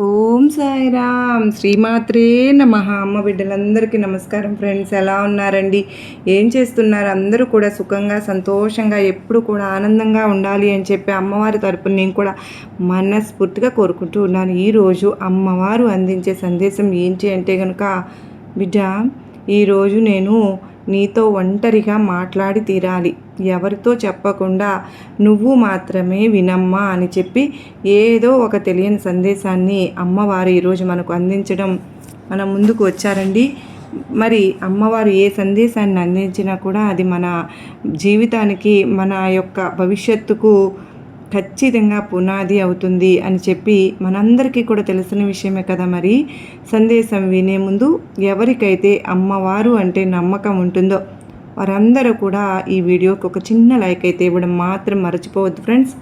ఓం సాయిరామ్. శ్రీమాత్రే నమ. అమ్మ బిడ్డలందరికీ నమస్కారం ఫ్రెండ్స్. ఎలా ఉన్నారండి? ఏం చేస్తున్నారు? అందరూ కూడా సుఖంగా సంతోషంగా ఎప్పుడు కూడా ఆనందంగా ఉండాలి అని చెప్పి అమ్మవారి తరపున నేను కూడా మనస్ఫూర్తిగా కోరుకుంటూ ఉన్నాను. ఈరోజు అమ్మవారు అందించే సందేశం ఏంటి అంటే కనుక బిడ్డ ఈరోజు నేను నీతో ఒంటరిగా మాట్లాడి తీరాలి. ఎవరితో చెప్పకుండా నువ్వు మాత్రమే వినమ్మా అని చెప్పి ఏదో ఒక తెలియని సందేశాన్ని అమ్మవారు ఈరోజు మనకు అందించడం మన ముందుకు వచ్చారండి. మరి అమ్మవారు ఏ సందేశాన్ని అందించినా కూడా అది మన జీవితానికి మన యొక్క భవిష్యత్తుకు ఖచ్చితంగా పునాది అవుతుంది అని చెప్పి మనందరికీ కూడా తెలిసిన విషయమే కదా మరి. సందేశం వినే ముందు ఎవరికైతే అమ్మవారు అంటే నమ్మకం ఉంటుందో వారందరూ కూడా ఈ వీడియోకి ఒక చిన్న లైక్ అయితే ఇవ్వడం మాత్రం మర్చిపోవద్దు ఫ్రెండ్స్.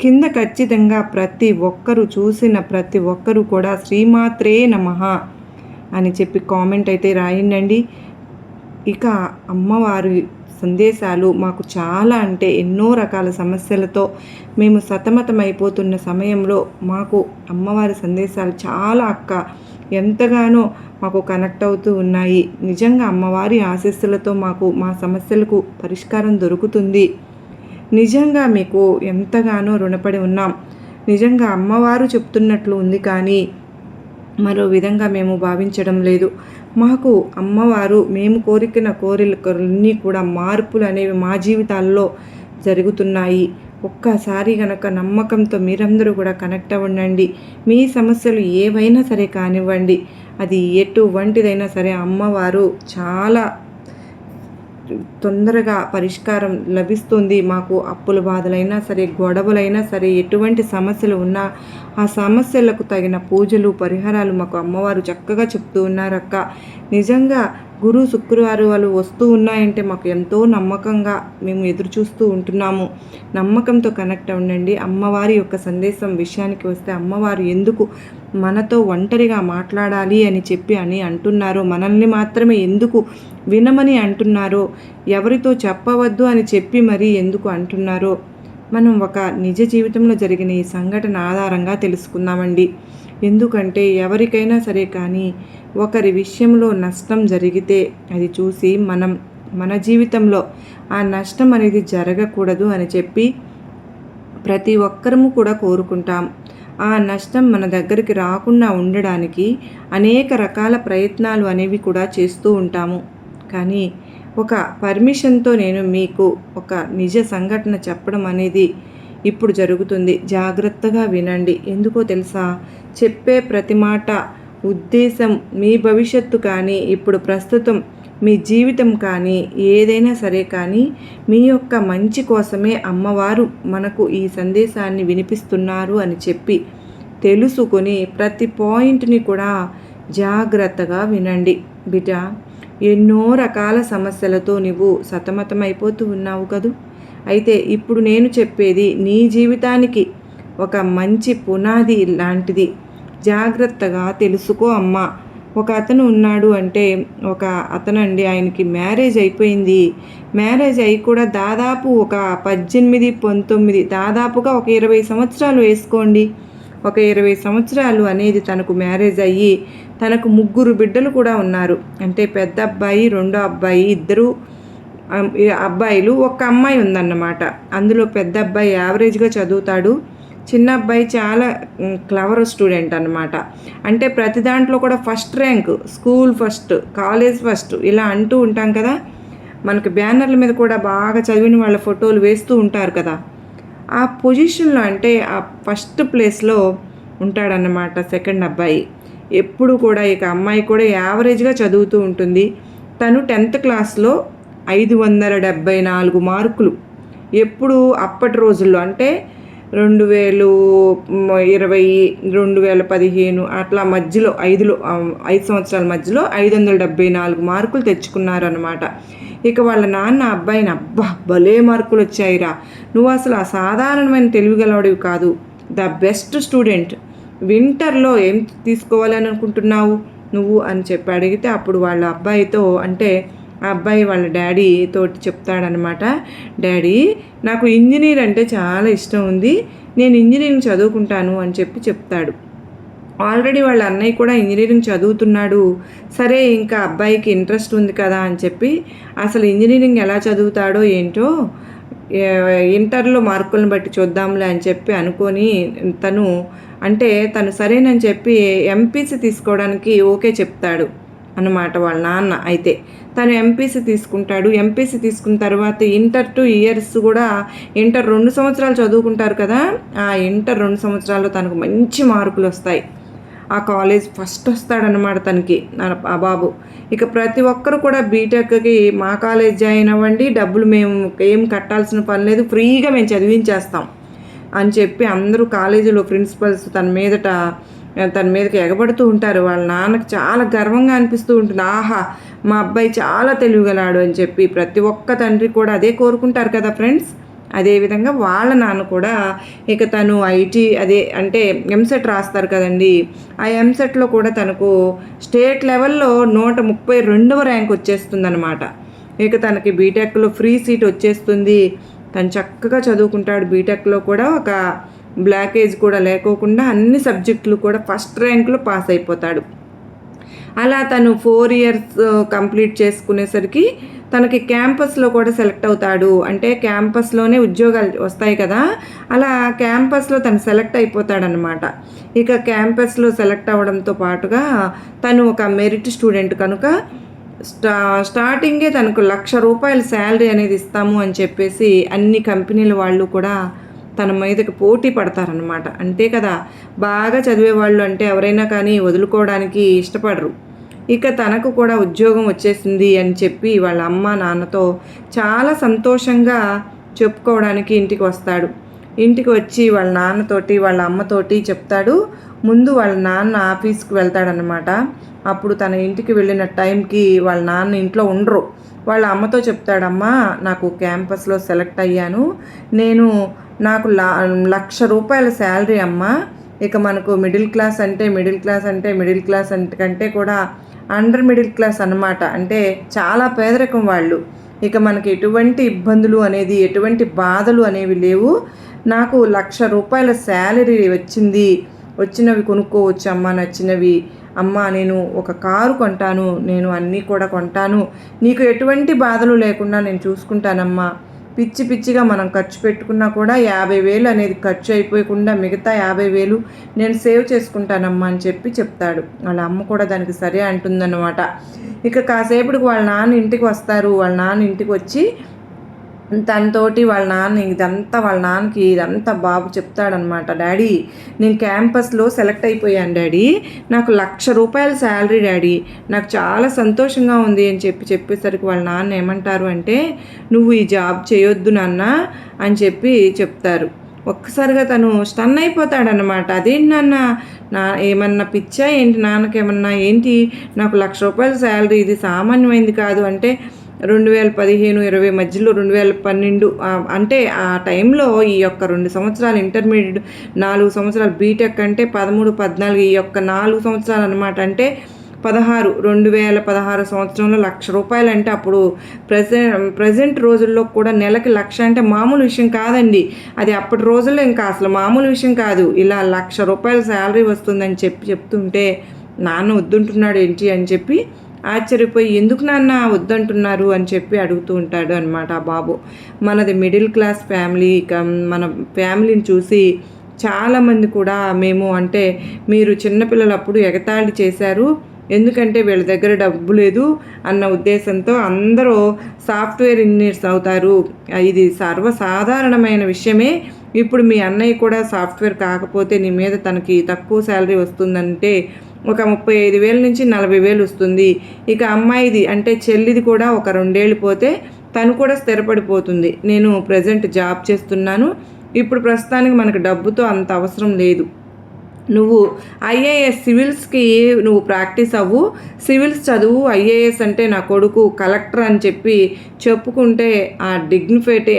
కింద ఖచ్చితంగా ప్రతి ఒక్కరూ చూసిన ప్రతి ఒక్కరూ కూడా శ్రీమాత్రే నమ అని చెప్పి కామెంట్ అయితే రాయండి ఇక అమ్మవారి సందేశాలు మాకు చాలా అంటే ఎన్నో రకాల సమస్యలతో మేము సతమతమైపోతున్న సమయంలో మాకు అమ్మవారి సందేశాలు చాలా అక్క ఎంతగానో మాకు కనెక్ట్ అవుతూ ఉన్నాయి. నిజంగా అమ్మవారి ఆశీస్సులతో మాకు మా సమస్యలకు పరిష్కారం దొరుకుతుంది. నిజంగా మీకు ఎంతగానో రుణపడి ఉన్నాం. నిజంగా అమ్మవారు చెప్తున్నట్లు ఉంది కానీ మరో విధంగా మేము భావించడం లేదు. మాకు అమ్మవారు మేము కోరికిన కోరికలన్నీ కూడా మార్పులు అనేవి మా జీవితాల్లో జరుగుతున్నాయి. ఒక్కసారి గనక నమ్మకంతో మీరందరూ కూడా కనెక్ట్ అవ్వండి మీ సమస్యలు ఏవైనా సరే కానివ్వండి. అది ఎటువంటిదైనా సరే అమ్మవారు చాలా తొందరగా పరిష్కారం లభిస్తుంది. మాకు అప్పుల బాధలైనా సరే గొడవలైనా సరే ఎటువంటి సమస్యలు ఉన్నా ఆ సమస్యలకు తగిన పూజలు పరిహారాలు మాకు అమ్మవారు చక్కగా చెప్తూ ఉన్నారక్క. నిజంగా గురు శుక్రవారు వాళ్ళు వస్తూ ఉన్నాయంటే మాకు ఎంతో నమ్మకంగా మేము ఎదురు చూస్తూ ఉంటున్నాము. నమ్మకంతో కనెక్ట్ అవ్వండి. అమ్మవారి యొక్క సందేశం విషయానికి వస్తే అమ్మవారు ఎందుకు మనతో ఒంటరిగా మాట్లాడాలి అని చెప్పి అని అంటున్నారో మనల్ని మాత్రమే ఎందుకు వినమని అంటున్నారో? ఎవరితో చెప్పవద్దు అని చెప్పి మరీ ఎందుకు అంటున్నారో? మనం ఒక నిజ జీవితంలో జరిగిన ఈ సంఘటన ఆధారంగా తెలుసుకుందామండి. ఎందుకంటే ఎవరికైనా సరే కానీ ఒకరి విషయంలో నష్టం జరిగితే అది చూసి మనం మన జీవితంలో ఆ నష్టం అనేది జరగకూడదు అని చెప్పి ప్రతి ఒక్కరము కూడా కోరుకుంటాం. ఆ నష్టం మన దగ్గరికి రాకుండా ఉండడానికి అనేక రకాల ప్రయత్నాలు అనేవి కూడా చేస్తూ ఉంటాము. కానీ ఒక పర్మిషన్తో నేను మీకు ఒక నిజ సంఘటన చెప్పడం అనేది ఇప్పుడు జరుగుతుంది. జాగ్రత్తగా వినండి. ఎందుకో తెలుసా? చెప్పే ప్రతి మాట ఉద్దేశం మీ భవిష్యత్తు కానీ ఇప్పుడు ప్రస్తుతం మీ జీవితం కానీ ఏదైనా సరే కానీ మీ యొక్క మంచి కోసమే అమ్మవారు మనకు ఈ సందేశాన్ని వినిపిస్తున్నారు అని చెప్పి తెలుసుకొని ప్రతి పాయింట్ని కూడా జాగ్రత్తగా వినండి. బిడ్డ ఎన్నో రకాల సమస్యలతో నువ్వు సతమతమైపోతూ ఉన్నావు కదూ? అయితే ఇప్పుడు నేను చెప్పేది నీ జీవితానికి ఒక మంచి పునాది లాంటిది. జాగ్రత్తగా తెలుసుకో అమ్మ. ఒక అతను ఉన్నాడు అంటే ఒక అతనండి ఆయనకి మ్యారేజ్ అయిపోయింది. మ్యారేజ్ అయి కూడా దాదాపు ఒక పద్దెనిమిది పంతొమ్మిది దాదాపుగా ఒక ఇరవై సంవత్సరాలు వేసుకోండి. ఒక ఇరవై సంవత్సరాలు అనేది తనకు మ్యారేజ్ అయ్యి తనకు ముగ్గురు బిడ్డలు కూడా ఉన్నారు. అంటే పెద్ద అబ్బాయి రెండో అబ్బాయి ఇద్దరు అబ్బాయిలు ఒక అమ్మాయి ఉందన్నమాట. అందులో పెద్ద అబ్బాయి యావరేజ్గా చదువుతాడు. చిన్న అబ్బాయి చాలా క్లవర్ స్టూడెంట్ అనమాట అంటే ప్రతి దాంట్లో కూడా first rank school first college first ఇలా అంటూ ఉంటాం కదా. మనకు బ్యానర్ల మీద కూడా బాగా చదివిన వాళ్ళ ఫోటోలు వేస్తూ ఉంటారు కదా. ఆ పొజిషన్లో అంటే ఆ ఫస్ట్ ప్లేస్లో ఉంటాడన్నమాట సెకండ్ అబ్బాయి. ఎప్పుడు కూడా ఇక అమ్మాయి కూడా యావరేజ్గా చదువుతూ ఉంటుంది. తను టెన్త్ క్లాస్లో ఐదు వందల డెబ్భై నాలుగు మార్కులు. ఎప్పుడు అప్పటి రోజుల్లో అంటే రెండు వేలు ఇరవై రెండు వేల పదిహేను అట్లా మధ్యలో ఐదులో ఐదు సంవత్సరాల మధ్యలో ఐదు వందల డెబ్బై నాలుగు మార్కులు తెచ్చుకున్నారనమాట ఇక వాళ్ళ నాన్న అబ్బాయిని అబ్బా భలే మార్కులు వచ్చాయిరా నువ్వు అసలు అసాధారణమైన తెలివిగలవాడివి కాదు. The best student. వింటర్లో ఏం తీసుకోవాలని అనుకుంటున్నావు నువ్వు అని చెప్పి అడిగితే అప్పుడు వాళ్ళ అబ్బాయితో అంటే ఆ అబ్బాయి వాళ్ళ డాడీ తోటి చెప్తాడనమాట డాడీ నాకు ఇంజనీర్ అంటే చాలా ఇష్టం ఉంది. నేను ఇంజనీరింగ్ చదువుకుంటాను అని చెప్పి చెప్తాడు. ఆల్రెడీ వాళ్ళ అన్నయ్య కూడా ఇంజనీరింగ్ చదువుతున్నాడు. సరే ఇంకా అబ్బాయికి ఇంట్రెస్ట్ ఉంది కదా అని చెప్పి అసలు ఇంజనీరింగ్ ఎలా చదువుతాడో ఏంటో ఇంటర్లో మార్కులను బట్టి చూద్దాంలే అని చెప్పి అనుకొని తను అంటే తను సరేనని చెప్పి ఎంపీసీ తీసుకోవడానికి ఓకే చెప్తాడు అన్నమాట వాళ్ళ నాన్న అయితే. తను ఎంపీసీ తీసుకుంటాడు. ఎంపీసీ తీసుకున్న తర్వాత ఇంటర్ టు ఇయర్స్ కూడా ఇంటర్ రెండు సంవత్సరాలు చదువుకుంటారు కదా ఆ ఇంటర్ రెండు సంవత్సరాల్లో తనకు మంచి మార్కులు వస్తాయి. ఆ కాలేజ్ ఫస్ట్ వస్తాడనమాట తనకి ఆ బాబు. ఇక ప్రతి ఒక్కరు కూడా బీటెక్కి మా కాలేజ్ జాయిన్ అవ్వండి డబ్బులు మేము ఏం కట్టాల్సిన పని లేదు ఫ్రీగా మేము చదివించేస్తాం అని చెప్పి అందరూ కాలేజీలో ప్రిన్సిపల్స్ తన మీదట తన మీదకి ఎగబడుతూ ఉంటారు. వాళ్ళ నాన్నకు చాలా గర్వంగా అనిపిస్తూ ఉంటుంది. ఆహా మా అబ్బాయి చాలా తెలివిగలాడు అని చెప్పి ప్రతి ఒక్క తండ్రి కూడా అదే కోరుకుంటారు కదా ఫ్రెండ్స్? అదేవిధంగా వాళ్ళ నాన్న కూడా ఇక తను ఐటీ అదే అంటే ఎంసెట్ రాస్తారు కదండి. ఆ ఎంసెట్లో కూడా తనకు స్టేట్ లెవెల్లో నూట ముప్పై రెండవ ర్యాంక్ వచ్చేస్తుందన్నమాట. ఇక తనకి బీటెక్లో ఫ్రీ సీట్ వచ్చేస్తుంది. తను చక్కగా చదువుకుంటాడు బీటెక్లో కూడా. ఒక బ్లాకేజ్ కూడా లేకోకుండా అన్ని సబ్జెక్టులు కూడా ఫస్ట్ ర్యాంకులో పాస్ అయిపోతాడు. అలా తను ఫోర్ ఇయర్స్ కంప్లీట్ చేసుకునేసరికి తనకి క్యాంపస్లో కూడా సెలెక్ట్ అవుతాడు. అంటే క్యాంపస్లోనే ఉద్యోగాలు వస్తాయి కదా అలా క్యాంపస్లో తను సెలెక్ట్ అయిపోతాడనమాట ఇక క్యాంపస్లో సెలెక్ట్ అవ్వడంతో పాటుగా తను ఒక మెరిట్ స్టూడెంట్ కనుక స్టా స్టార్టింగే తనకు లక్ష రూపాయల శాలరీ అనేది ఇస్తాము అని చెప్పేసి అన్ని కంపెనీల వాళ్ళు కూడా తన మీదకి పోటీ పడతారనమాట అంతే కదా? బాగా చదివే వాళ్ళు అంటే ఎవరైనా కానీ వదులుకోవడానికి ఇష్టపడరు. ఇక తనకు కూడా ఉద్యోగం వచ్చేసింది అని చెప్పి వాళ్ళ అమ్మ నాన్నతో చాలా సంతోషంగా చెప్పుకోవడానికి ఇంటికి వస్తాడు. ఇంటికి వచ్చి వాళ్ళ నాన్నతోటి వాళ్ళ అమ్మతోటి చెప్తాడు. ముందు వాళ్ళ నాన్న ఆఫీస్కి వెళ్తాడనమాట అప్పుడు తన ఇంటికి వెళ్ళిన టైంకి వాళ్ళ నాన్న ఇంట్లో ఉండరు. వాళ్ళ అమ్మతో చెప్తాడమ్మా నాకు క్యాంపస్లో సెలెక్ట్ అయ్యాను. నేను నాకు లా లక్ష రూపాయల శాలరీ అమ్మ. ఇక మనకు మిడిల్ క్లాస్ అంటే మిడిల్ క్లాస్ అంటే మిడిల్ క్లాస్ అంటే కంటే కూడా అండర్ మిడిల్ క్లాస్ అన్నమాట. అంటే చాలా పేదరికం వాళ్ళు. ఇక మనకి ఎటువంటి ఇబ్బందులు అనేది ఎటువంటి బాధలు అనేవి లేవు. నాకు లక్ష రూపాయల శాలరీ వచ్చింది. వచ్చినవి కొనుక్కోవచ్చు అమ్మ నచ్చినవి. అమ్మ నేను ఒక కారు కొంటాను. నేను అన్నీ కూడా కొంటాను. నీకు ఎటువంటి బాధలు లేకుండా నేను చూసుకుంటానమ్మా. పిచ్చి పిచ్చిగా మనం ఖర్చు పెట్టుకున్నా కూడా యాభై వేలు అనేది ఖర్చు అయిపోయకుండా మిగతా యాభై వేలు నేను సేవ్ చేసుకుంటానమ్మా అని చెప్పి చెప్తాడు. వాళ్ళ అమ్మ కూడా దానికి సరే అంటుందన్నమాట. ఇక కాసేపటికి వాళ్ళ నాన్న ఇంటికి వస్తారు. వాళ్ళ నాన్న ఇంటికి వచ్చి తనతోటి వాళ్ళ నాన్న ఇదంతా వాళ్ళ నాన్నకి ఇదంతా బాబు చెప్తాడనమాట డాడీ నేను క్యాంపస్లో సెలెక్ట్ అయిపోయాను డాడీ. నాకు లక్ష రూపాయల శాలరీ డాడీ. నాకు చాలా సంతోషంగా ఉంది అని చెప్పి చెప్పేసరికి వాళ్ళ నాన్న ఏమంటారు అంటే నువ్వు ఈ జాబ్ చేయొద్దు నాన్న అని చెప్పి చెప్తారు. ఒక్కసారిగా తను స్టన్ అయిపోతాడనమాట అదేంటి నాన్న? నా ఏమన్నా పిచ్చా? ఏంటి నాన్నకేమన్నా? ఏంటి? నాకు లక్ష రూపాయల శాలరీ ఇది సామాన్యమైంది కాదు అంటే రెండు వేల పదిహేను ఇరవై మధ్యలో రెండు వేల పన్నెండు అంటే ఆ టైంలో ఈ యొక్క రెండు సంవత్సరాలు ఇంటర్మీడియట్ నాలుగు సంవత్సరాలు బీటెక్ అంటే పదమూడు పద్నాలుగు ఈ యొక్క నాలుగు సంవత్సరాలు అనమాట అంటే పదహారు రెండు వేల పదహారు సంవత్సరంలో లక్ష రూపాయలు అంటే అప్పుడు ప్రజెంట్ ప్రజెంట్ రోజుల్లో కూడా నెలకి లక్ష అంటే మామూలు విషయం కాదండి. అది అప్పటి రోజుల్లో ఇంకా అసలు మామూలు విషయం కాదు. ఇలా లక్ష రూపాయల శాలరీ వస్తుందని చెప్పి చెప్తుంటే నాన్న వద్దుంటున్నాడు ఏంటి అని చెప్పి ఆశ్చర్యపోయి ఎందుకు నాన్న వద్దంటున్నారు? అని చెప్పి అడుగుతూ ఉంటాడు అనమాట ఆ బాబు. మనది మిడిల్ క్లాస్ ఫ్యామిలీ ఇక మన ఫ్యామిలీని చూసి చాలామంది కూడా మేము అంటే మీరు చిన్నపిల్లలప్పుడు ఎగతాళి చేశారు ఎందుకంటే వీళ్ళ దగ్గర డబ్బు లేదు అన్న ఉద్దేశంతో అందరూ సాఫ్ట్వేర్ ఇంజనీర్స్ అవుతారు. ఇది సర్వసాధారణమైన విషయమే. ఇప్పుడు మీ అన్నయ్య కూడా సాఫ్ట్వేర్ కాకపోతే నీ మీద తనకి తక్కువ శాలరీ వస్తుందంటే ఒక ముప్పై ఐదు వేల నుంచి నలభై వేలు వస్తుంది. ఇక అమ్మాయిది అంటే చెల్లిది కూడా ఒక రెండేళ్ళు పోతే తను కూడా స్థిరపడిపోతుంది. నేను ప్రజెంట్ జాబ్ చేస్తున్నాను. ఇప్పుడు ప్రస్తుతానికి మనకు డబ్బుతో అంత అవసరం లేదు. నువ్వు ఐఏఎస్ సివిల్స్కి నువ్వు ప్రాక్టీస్ అవ్వు. సివిల్స్ చదువు ఐఏఎస్ అంటే నా కొడుకు కలెక్టర్ అని చెప్పి చెప్పుకుంటే ఆ డిగ్నిఫైటీ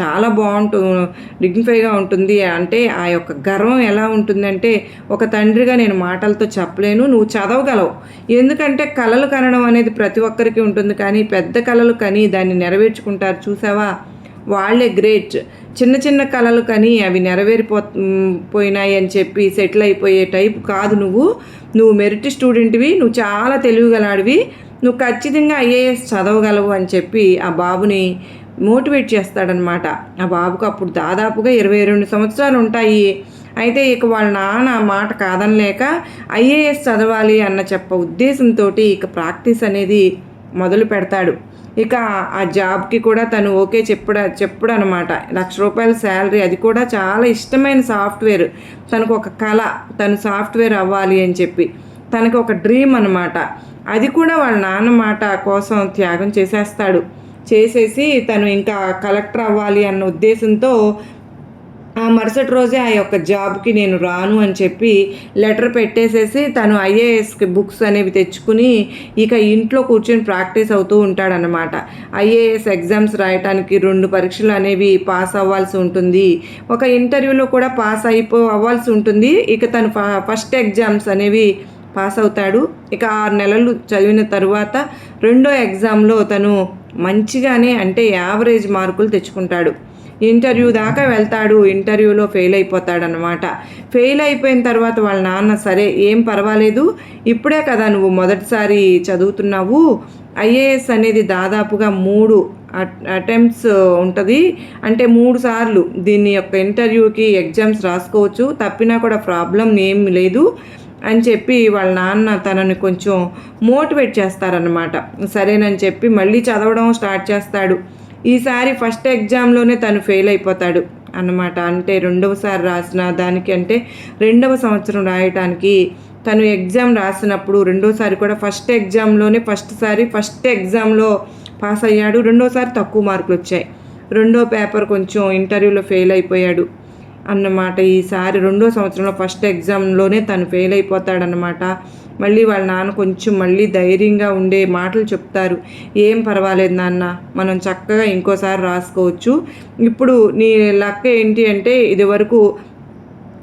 చాలా బాగుంటుంది డిగ్నిఫైగా ఉంటుంది. అంటే ఆ యొక్క గర్వం ఎలా ఉంటుందంటే ఒక తండ్రిగా నేను మాటలతో చెప్పలేను నువ్వు చదవగలవు. ఎందుకంటే కళలు కనడం అనేది ప్రతి ఒక్కరికి ఉంటుంది. కానీ పెద్ద కళలు కని దాన్ని నెరవేర్చుకుంటారు. చూసావా? వాళ్ళే గ్రేట్. చిన్న చిన్న కళలు కానీ అవి నెరవేరిపో పోయినాయి అని చెప్పి సెటిల్ అయిపోయే టైప్ కాదు నువ్వు. నువ్వు మెరిట్ స్టూడెంట్వి నువ్వు చాలా తెలివిగలాడివి. నువ్వు ఖచ్చితంగా ఐఏఎస్ చదవగలవు అని చెప్పి ఆ బాబుని మోటివేట్ చేస్తాడనమాట. ఆ బాబుకు అప్పుడు దాదాపుగా ఇరవై రెండు సంవత్సరాలు ఉంటాయి. అయితే ఇక వాళ్ళ నాన్న మాట కాదనలేక ఐఏఎస్ చదవాలి అన్న చెప్ప ఉద్దేశంతో ఇక ప్రాక్టీస్ అనేది మొదలు పెడతాడు. ఇక ఆ జాబ్కి కూడా తను ఓకే చెప్పడ చెప్పుడు అనమాట లక్ష రూపాయల శాలరీ అది కూడా చాలా ఇష్టమైన సాఫ్ట్వేర్ తనకు ఒక కళ తను సాఫ్ట్వేర్ అవ్వాలి అని చెప్పి. తనకు ఒక డ్రీమ్ అనమాట అది కూడా వాళ్ళ నాన్న మాట కోసం త్యాగం చేసేస్తాడు. చేసేసి తను ఇంకా కలెక్టర్ అవ్వాలి అన్న ఉద్దేశంతో ఆ మరుసటి రోజే ఆ యొక్క జాబ్కి నేను రాను అని చెప్పి లెటర్ పెట్టేసేసి తను ఐఏఎస్కి బుక్స్ అనేవి తెచ్చుకుని ఇక ఇంట్లో కూర్చొని ప్రాక్టీస్ అవుతూ ఉంటాడనమాట ఐఏఎస్ ఎగ్జామ్స్ రాయటానికి రెండు పరీక్షలు అనేవి పాస్ అవ్వాల్సి ఉంటుంది. ఒక ఇంటర్వ్యూలో కూడా పాస్ అయిపో అవ్వాల్సి ఉంటుంది. ఇక తను ఫస్ట్ ఎగ్జామ్స్ అనేవి పాస్ అవుతాడు. ఇక ఆరు నెలలు చదివిన తరువాత రెండో ఎగ్జామ్లో తను మంచిగానే అంటే యావరేజ్ మార్కులు తెచ్చుకుంటాడు. ఇంటర్వ్యూ దాకా వెళ్తాడు ఇంటర్వ్యూలో ఫెయిల్ అయిపోతాడనమాట ఫెయిల్ అయిపోయిన తర్వాత వాళ్ళ నాన్న సరే ఏం పర్వాలేదు ఇప్పుడే కదా నువ్వు మొదటిసారి చదువుతున్నావు. ఐఏఎస్ అనేది దాదాపుగా మూడు అటెంప్ట్స్ ఉంటుంది. అంటే మూడు సార్లు దీని యొక్క ఇంటర్వ్యూకి ఎగ్జామ్స్ రాసుకోవచ్చు. తప్పినా కూడా ప్రాబ్లం ఏం లేదు అని చెప్పి వాళ్ళ నాన్న తనని కొంచెం మోటివేట్ చేస్తారనమాట సరేనని చెప్పి మళ్ళీ చదవడం స్టార్ట్ చేస్తాడు. ఈసారి ఫస్ట్ ఎగ్జామ్లోనే తను ఫెయిల్ అయిపోతాడు అన్నమాట. అంటే రెండవసారి రాసిన దానికి అంటే రెండవ సంవత్సరం రాయటానికి తను ఎగ్జామ్ రాసినప్పుడు రెండోసారి కూడా ఫస్ట్ ఎగ్జామ్లోనే ఫస్ట్ సారి ఫస్ట్ ఎగ్జామ్లో పాస్ అయ్యాడు. రెండోసారి తక్కువ మార్కులు వచ్చాయి. రెండో పేపర్ కొంచెం ఇంటర్వ్యూలో ఫెయిల్ అయిపోయాడు అన్నమాట. ఈసారి రెండో సంవత్సరంలో ఫస్ట్ ఎగ్జామ్లోనే తను ఫెయిల్ అయిపోతాడనమాట మళ్ళీ వాళ్ళ నాన్న కొంచెం మళ్ళీ ధైర్యంగా ఉండే మాటలు చెప్తారు. ఏం పర్వాలేదు నాన్న మనం చక్కగా ఇంకోసారి రాసుకోవచ్చు. ఇప్పుడు నీ లక్క ఏంటి అంటే ఇది వరకు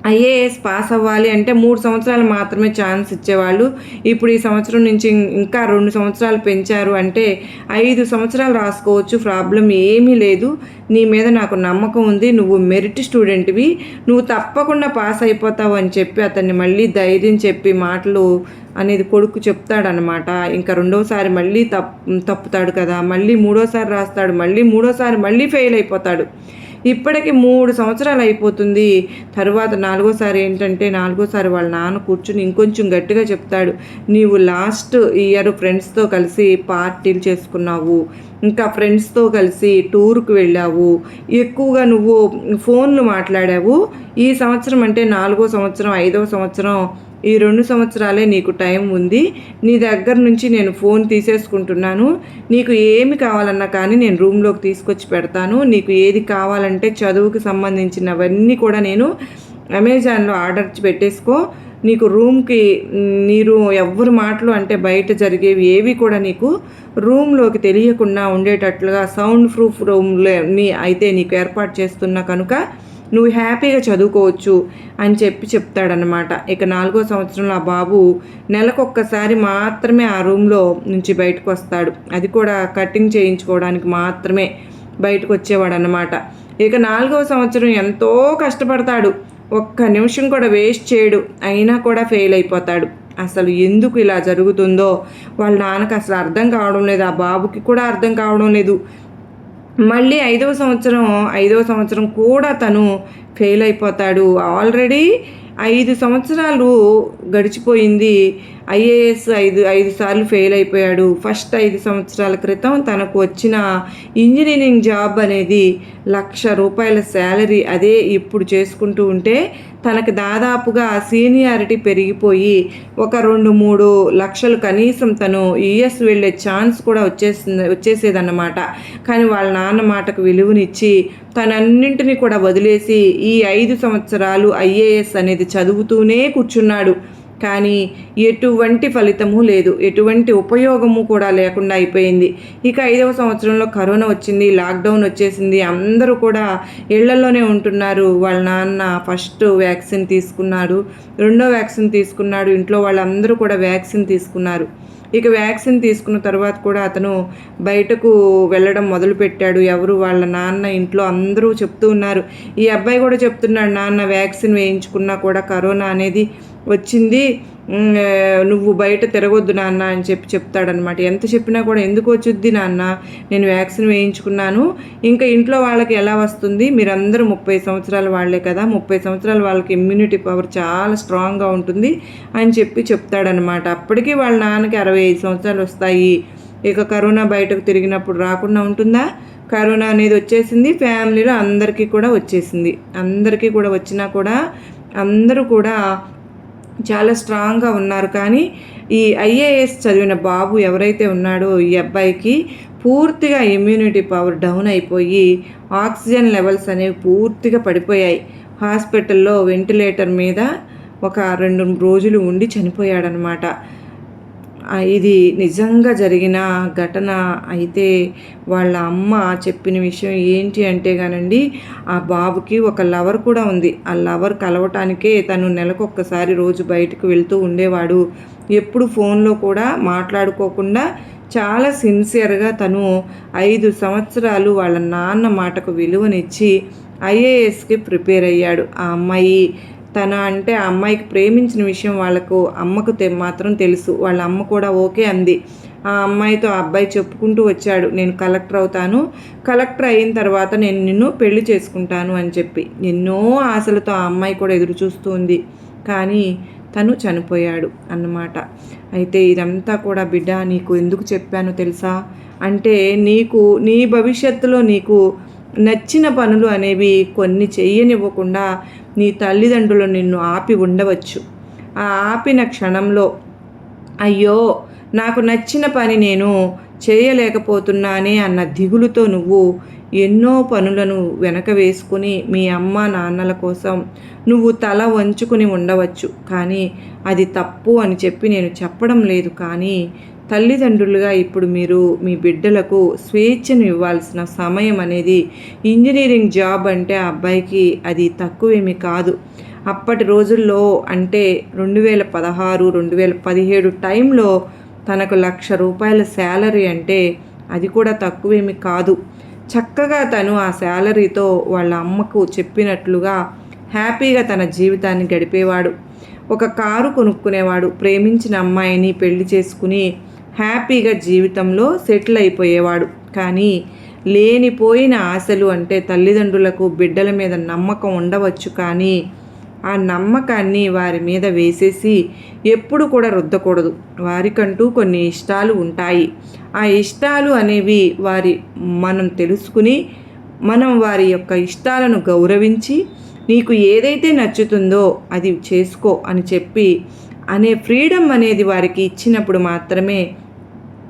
ఐఏఎస్ పాస్ అవ్వాలి అంటే మూడు సంవత్సరాలు మాత్రమే ఛాన్స్ ఇచ్చేవాళ్ళు. ఇప్పుడు ఈ సంవత్సరం నుంచి ఇంకా రెండు సంవత్సరాలు పెంచారు అంటే ఐదు సంవత్సరాలు రాసుకోవచ్చు. ప్రాబ్లం ఏమీ లేదు. నీ మీద నాకు నమ్మకం ఉంది. నువ్వు మెరిట్ స్టూడెంట్వి. నువ్వు తప్పకుండా పాస్ అయిపోతావు అని చెప్పి అతన్ని మళ్ళీ ధైర్యం చెప్పి మాటలు అనేది కొడుకు చెప్తాడనమాట ఇంకా రెండోసారి మళ్ళీ తప్పు తప్పుతాడు కదా. మళ్ళీ మూడోసారి రాస్తాడు. మళ్ళీ మూడోసారి మళ్ళీ ఫెయిల్ అయిపోతాడు. ఇప్పటికి మూడు సంవత్సరాలు అయిపోతుంది. తర్వాత నాలుగోసారి ఏంటంటే నాలుగోసారి వాళ్ళ నాన్న కూర్చుని ఇంకొంచెం గట్టిగా చెప్తాడు. నీవు లాస్ట్ ఇయర్ ఫ్రెండ్స్తో కలిసి పార్టీలు చేసుకున్నావు. ఇంకా ఫ్రెండ్స్తో కలిసి టూర్కి వెళ్ళావు. ఎక్కువగా నువ్వు ఫోన్లు మాట్లాడావు. ఈ సంవత్సరం అంటే నాలుగో సంవత్సరం ఐదవ సంవత్సరం ఈ రెండు సంవత్సరాలే నీకు టైం ఉంది. నీ దగ్గర నుంచి నేను ఫోన్ తీసేసుకుంటున్నాను. నీకు ఏమి కావాలన్నా కానీ నేను రూమ్లోకి తీసుకొచ్చి పెడతాను. నీకు ఏది కావాలంటే చదువుకి సంబంధించినవన్నీ కూడా నేను అమెజాన్లో ఆర్డర్ పెట్టేసుకో. నీకు రూమ్కి మీరు ఎవ్వరి మాటలు అంటే బయట జరిగేవి ఏవి కూడా నీకు రూమ్లోకి తెలియకుండా ఉండేటట్లుగా సౌండ్ ప్రూఫ్ రూమ్లో మీ అయితే నీకు ఏర్పాటు చేస్తున్నా కనుక నువ్వు హ్యాపీగా చదువుకోవచ్చు అని చెప్పి చెప్తాడనమాట ఇక నాలుగో సంవత్సరంలో ఆ బాబు నెలకొక్కసారి మాత్రమే ఆ రూమ్లో నుంచి బయటకు వస్తాడు. అది కూడా కటింగ్ చేయించుకోవడానికి మాత్రమే బయటకు వచ్చేవాడు అనమాట ఇక నాలుగవ సంవత్సరం ఎంతో కష్టపడతాడు. ఒక్క నిమిషం కూడా వేస్ట్ చేయడు. అయినా కూడా ఫెయిల్ అయిపోతాడు. అసలు ఎందుకు ఇలా జరుగుతుందో వాళ్ళ నాన్నకు అసలు అర్థం కావడం లేదు. ఆ బాబుకి కూడా అర్థం కావడం లేదు. మళ్ళీ ఐదవ సంవత్సరం ఐదవ సంవత్సరం కూడా తను ఫెయిల్ అయిపోతాడు. ఆల్రెడీ ఐదు సంవత్సరాలు గడిచిపోయింది. ఐఏఎస్ ఐదు ఐదు సార్లు ఫెయిల్ అయిపోయాడు. ఫస్ట్ ఐదు సంవత్సరాల క్రితం తనకు వచ్చిన ఇంజనీరింగ్ జాబ్ అనేది లక్ష రూపాయల శాలరీ. అదే ఇప్పుడు చేసుకుంటూ ఉంటే తనకు దాదాపుగా సీనియారిటీ పెరిగిపోయి ఒక రెండు మూడు లక్షలు కనీసం తను యుఎస్ వెళ్ళే ఛాన్స్ కూడా వచ్చేసింది వచ్చేసేదన్నమాట. కానీ వాళ్ళ నాన్న మాటకు విలువనిచ్చి తనన్నింటినీ కూడా వదిలేసి ఈ ఐదు సంవత్సరాలు ఐఏఎస్ అనేది చదువుతూనే కూర్చున్నాడు. కానీ ఎటువంటి ఫలితము లేదు. ఎటువంటి ఉపయోగము కూడా లేకుండా అయిపోయింది. ఇక ఐదవ సంవత్సరంలో కరోనా వచ్చింది లాక్డౌన్ వచ్చేసింది. అందరూ కూడా ఇళ్ళలోనే ఉంటున్నారు. వాళ్ళ నాన్న ఫస్ట్ వ్యాక్సిన్ తీసుకున్నాడు రెండో వ్యాక్సిన్ తీసుకున్నాడు ఇంట్లో వాళ్ళందరూ కూడా వ్యాక్సిన్ తీసుకున్నారు. ఇక వ్యాక్సిన్ తీసుకున్న తర్వాత కూడా అతను బయటకు వెళ్ళడం మొదలుపెట్టాడు. ఎవరు వాళ్ళ నాన్న ఇంట్లో అందరూ చెప్తూ ఉన్నారు. ఈ అబ్బాయి కూడా చెప్తున్నాడు నాన్న వ్యాక్సిన్ వేయించుకున్నా కూడా కరోనా అనేది వచ్చింది నువ్వు బయట తిరగొద్దు నాన్న అని చెప్పి చెప్తాడనమాట ఎంత చెప్పినా కూడా ఎందుకు వచ్చుద్ది నాన్న? నేను వ్యాక్సిన్ వేయించుకున్నాను. ఇంకా ఇంట్లో వాళ్ళకి ఎలా వస్తుంది? మీరందరూ ముప్పై సంవత్సరాల వాళ్ళే కదా ముప్పై సంవత్సరాల వాళ్ళకి ఇమ్యూనిటీ పవర్ చాలా స్ట్రాంగ్గా ఉంటుంది అని చెప్పి చెప్తాడనమాట అప్పటికి వాళ్ళ నాన్నకి అరవై ఐదు సంవత్సరాలు వస్తాయి. ఇక కరోనా బయటకు తిరిగినప్పుడు రాకుండా ఉంటుందా? కరోనా అనేది వచ్చేసింది ఫ్యామిలీలో అందరికీ కూడా వచ్చేసింది. అందరికీ కూడా వచ్చినా కూడా అందరూ కూడా చాలా స్ట్రాంగ్గా ఉన్నారు. కానీ ఈ ఐఏఎస్ చదివిన బాబు ఎవరైతే ఉన్నాడో ఈ అబ్బాయికి పూర్తిగా ఇమ్యూనిటీ పవర్ డౌన్ అయిపోయి ఆక్సిజన్ లెవెల్స్ అనేవి పూర్తిగా పడిపోయాయి. హాస్పిటల్లో వెంటిలేటర్ మీద ఒక రెండు రోజులు ఉండి చనిపోయాడనమాట. ఇది నిజంగా జరిగిన ఘటన అయితే వాళ్ళ అమ్మ చెప్పిన విషయం ఏంటి అంటే కానండి ఆ బాబుకి ఒక లవర్ కూడా ఉంది. ఆ లవర్ కలవటానికే తను నెలకొక్కసారి రోజు బయటకు వెళ్తూ ఉండేవాడు. ఎప్పుడు ఫోన్లో కూడా మాట్లాడుకోకుండా చాలా సిన్సియర్గా తను ఐదు సంవత్సరాలు వాళ్ళ నాన్న మాటకు విలువనిచ్చి ఐఏఎస్కి ప్రిపేర్ అయ్యాడు. ఆ అమ్మాయి తన అంటే ఆ అమ్మాయికి ప్రేమించిన విషయం వాళ్ళకు అమ్మకు తె మాత్రం తెలుసు. వాళ్ళ అమ్మ కూడా ఓకే అంది. ఆ అమ్మాయితో ఆ అబ్బాయి చెప్పుకుంటూ వచ్చాడు. నేను కలెక్టర్ అవుతాను. కలెక్టర్ అయిన తర్వాత నేను నిన్ను పెళ్ళి చేసుకుంటాను అని చెప్పి. ఎన్నో ఆశలతో ఆ అమ్మాయి కూడా ఎదురు చూస్తూ ఉంది. కానీ తను చనిపోయాడు అన్నమాట. అయితే ఇదంతా కూడా బిడ్డ నీకు ఎందుకు చెప్పాను తెలుసా? అంటే నీకు నీ భవిష్యత్తులో నీకు నచ్చిన పనులు అనేవి కొన్ని చేయనివ్వకుండా నీ తల్లిదండ్రులు నిన్ను ఆపి ఉండవచ్చు. ఆ ఆపిన క్షణంలో అయ్యో నాకు నచ్చిన పని నేను చేయలేకపోతున్నానే అన్న దిగులుతో నువ్వు ఎన్నో పనులను వెనక వేసుకుని మీ అమ్మ నాన్నల కోసం నువ్వు తల వంచుకుని ఉండవచ్చు. కానీ అది తప్పు అని చెప్పి నేను చెప్పడం లేదు. కానీ తల్లిదండ్రులుగా ఇప్పుడు మీరు మీ బిడ్డలకు స్వేచ్ఛను ఇవ్వాల్సిన సమయం అనేది ఇంజనీరింగ్ జాబ్ అంటే ఆ అబ్బాయికి అది తక్కువేమీ కాదు. అప్పటి రోజుల్లో అంటే రెండు వేల పదహారు రెండు వేల పదిహేడు టైంలో తనకు లక్ష రూపాయల శాలరీ అంటే అది కూడా తక్కువేమి కాదు. చక్కగా తను ఆ శాలరీతో వాళ్ళ అమ్మకు చెప్పినట్లుగా హ్యాపీగా తన జీవితాన్ని గడిపేవాడు. ఒక కారు కొనుక్కునేవాడు. ప్రేమించిన అమ్మాయిని పెళ్ళి చేసుకుని హ్యాపీగా జీవితంలో సెటిల్ అయిపోయేవాడు. కానీ లేనిపోయిన ఆశలు అంటే తల్లిదండ్రులకు బిడ్డల మీద నమ్మకం ఉండవచ్చు. కానీ ఆ నమ్మకాన్ని వారి మీద వేసేసి ఎప్పుడు కూడా రుద్దకూడదు. వారికంటూ కొన్ని ఇష్టాలు ఉంటాయి. ఆ ఇష్టాలు అనేవి వారి మనం తెలుసుకుని మనం వారి యొక్క ఇష్టాలను గౌరవించి నీకు ఏదైతే నచ్చుతుందో అది చేసుకో అని చెప్పి అనే ఫ్రీడమ్ అనేది వారికి ఇచ్చినప్పుడు మాత్రమే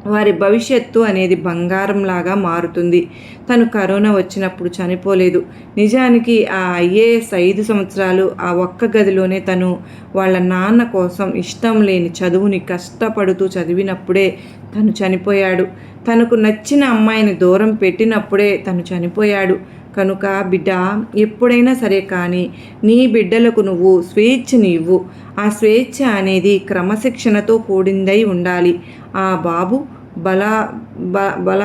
వారి భవిష్యత్తు అనేది బంగారంలాగా మారుతుంది. తను కరోనా వచ్చినప్పుడు చనిపోలేదు. నిజానికి ఆ ఐఏఎస్ ఐదు సంవత్సరాలు ఆ ఒక్క గదిలోనే తను వాళ్ళ నాన్న కోసం ఇష్టం లేని చదువుని కష్టపడుతూ చదివినప్పుడే తను చనిపోయాడు. తనకు నచ్చిన అమ్మాయిని దూరం పెట్టినప్పుడే తను చనిపోయాడు. కనుక బిడ్డ ఎప్పుడైనా సరే కానీ నీ బిడ్డలకు నువ్వు స్వేచ్ఛని ఇవ్వు. ఆ స్వేచ్ఛ అనేది క్రమశిక్షణతో కూడిందై ఉండాలి. ఆ బాబు బలా బ బల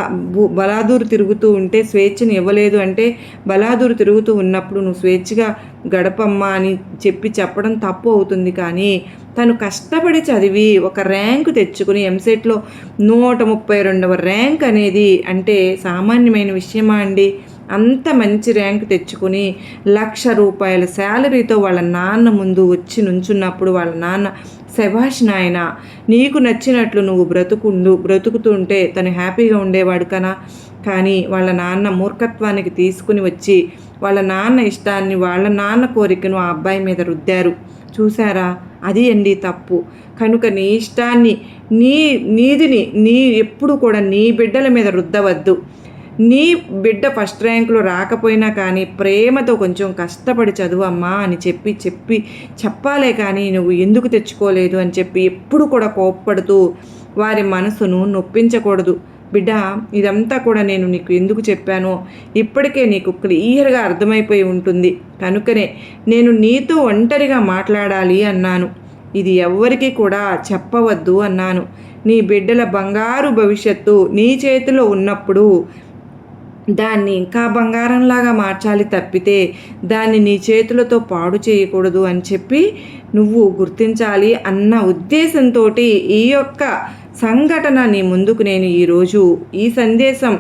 బలాదూరు తిరుగుతూ ఉంటే స్వేచ్ఛను ఇవ్వలేదు అంటే బలాదూరు తిరుగుతూ ఉన్నప్పుడు నువ్వు స్వేచ్ఛగా గడపమ్మా అని చెప్పి చెప్పడం తప్పు అవుతుంది కానీ తను కష్టపడి చదివి ఒక ర్యాంకు తెచ్చుకుని ఎంసెట్లో నూట ముప్పై రెండవ ర్యాంక్ అనేది అంటే సామాన్యమైన విషయమా అండి? అంత మంచి ర్యాంక్ తెచ్చుకుని లక్ష రూపాయల శాలరీతో వాళ్ళ నాన్న ముందు వచ్చి నుంచున్నప్పుడు వాళ్ళ నాన్న శభాష్ నాయన నీకు నచ్చినట్లు నువ్వు బ్రతుకుండు బ్రతుకుతుంటే తను హ్యాపీగా ఉండేవాడు కనా? కానీ వాళ్ళ నాన్న మూర్ఖత్వానికి తీసుకుని వచ్చి వాళ్ళ నాన్న ఇష్టాన్ని వాళ్ళ నాన్న కోరికను ఆ అబ్బాయి మీద రుద్దారు. చూసారా అది అండి తప్పు. కనుక నీ ఇష్టాన్ని నీ నీదిని నీ ఎప్పుడు కూడా నీ బిడ్డల మీద రుద్దవద్దు. నీ బిడ్డ ఫస్ట్ ర్యాంకులో రాకపోయినా కానీ ప్రేమతో కొంచెం కష్టపడి చదువు అమ్మా అని చెప్పి చెప్పి చెప్పాలే కానీ నువ్వు ఎందుకు తెచ్చుకోలేదు అని చెప్పి ఎప్పుడు కూడా కోప్పడుతూ వారి మనసును నొప్పించకూడదు. బిడ్డ ఇదంతా కూడా నేను నీకు ఎందుకు చెప్పానో ఇప్పటికే నీకు క్లియర్గా అర్థమైపోయి ఉంటుంది. కనుకనే నేను నీతో ఒంటరిగా మాట్లాడాలి అన్నాను. ఇది ఎవ్వరికీ కూడా చెప్పవద్దు అన్నాను. నీ బిడ్డల బంగారు భవిష్యత్తు నీ చేతిలో ఉన్నప్పుడు దాన్ని ఇంకా బంగారంలాగా మార్చాలి తప్పితే దాన్ని నీ చేతులతో పాడు చేయకూడదు అని చెప్పి నువ్వు గుర్తించాలి అన్న ఉద్దేశంతో ఈ యొక్క సంఘటన నీ ముందుకు నేను ఈరోజు ఈ సందేశం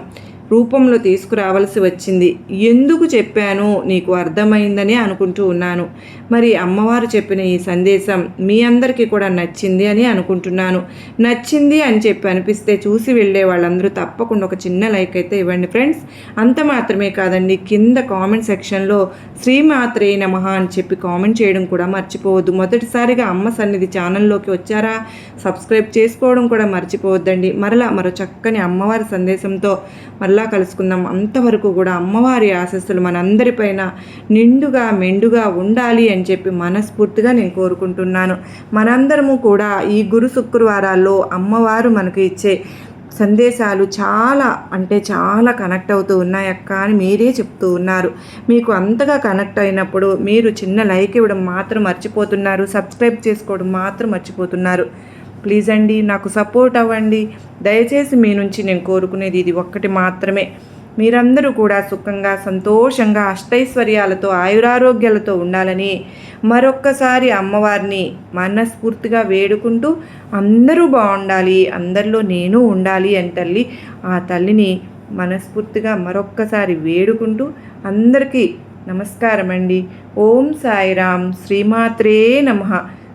రూపంలో తీసుకురావాల్సి వచ్చింది. ఎందుకు చెప్పాను నీకు అర్థమైందని అనుకుంటూ ఉన్నాను. మరి అమ్మవారు చెప్పిన ఈ సందేశం మీ అందరికీ కూడా నచ్చింది అని అనుకుంటున్నాను. నచ్చింది అని చెప్పి అనిపిస్తే చూసి వెళ్ళే వాళ్ళందరూ తప్పకుండా ఒక చిన్న లైక్ అయితే ఇవ్వండి ఫ్రెండ్స్. అంత మాత్రమే కాదండి కింద కామెంట్ సెక్షన్లో శ్రీమాత్రే నమః అని చెప్పి కామెంట్ చేయడం కూడా మర్చిపోవద్దు. మొదటిసారిగా అమ్మ సన్నిధి ఛానల్లోకి వచ్చారా? సబ్స్క్రైబ్ చేసుకోవడం కూడా మర్చిపోవద్దండి. మరలా మరో చక్కని అమ్మవారి సందేశంతో మళ్ళా కలుసుకుందాం. అంతవరకు కూడా అమ్మవారి ఆశస్సులు మనందరిపైన నిండుగా మెండుగా ఉండాలి అని చెప్పి మనస్ఫూర్తిగా నేను కోరుకుంటున్నాను. మనందరము కూడా ఈ గురు శుక్రవారాల్లో అమ్మవారు మనకు ఇచ్చే సందేశాలు చాలా అంటే చాలా కనెక్ట్ అవుతూ ఉన్నాయక్క అని మీరే చెప్తూ ఉన్నారు. మీకు అంతగా కనెక్ట్ అయినప్పుడు మీరు చిన్న లైక్ ఇవ్వడం మాత్రం మర్చిపోతున్నారు. సబ్స్క్రైబ్ చేసుకోవడం మాత్రం మర్చిపోతున్నారు. ప్లీజ్ అండి నాకు సపోర్ట్ అవ్వండి. దయచేసి మీ నుంచి నేను కోరుకునేది ఇది ఒక్కటి మాత్రమే. మీరందరూ కూడా సుఖంగా సంతోషంగా అష్టైశ్వర్యాలతో ఆయురారోగ్యాలతో ఉండాలని మరొక్కసారి అమ్మవారిని మనస్ఫూర్తిగా వేడుకుంటూ అందరూ బాగుండాలి అందరిలో నేను ఉండాలి అని తల్లి ఆ తల్లిని మనస్ఫూర్తిగా మరొక్కసారి వేడుకుంటూ అందరికీ నమస్కారం అండి ఓం సాయిరామ్. శ్రీమాత్రే నమ.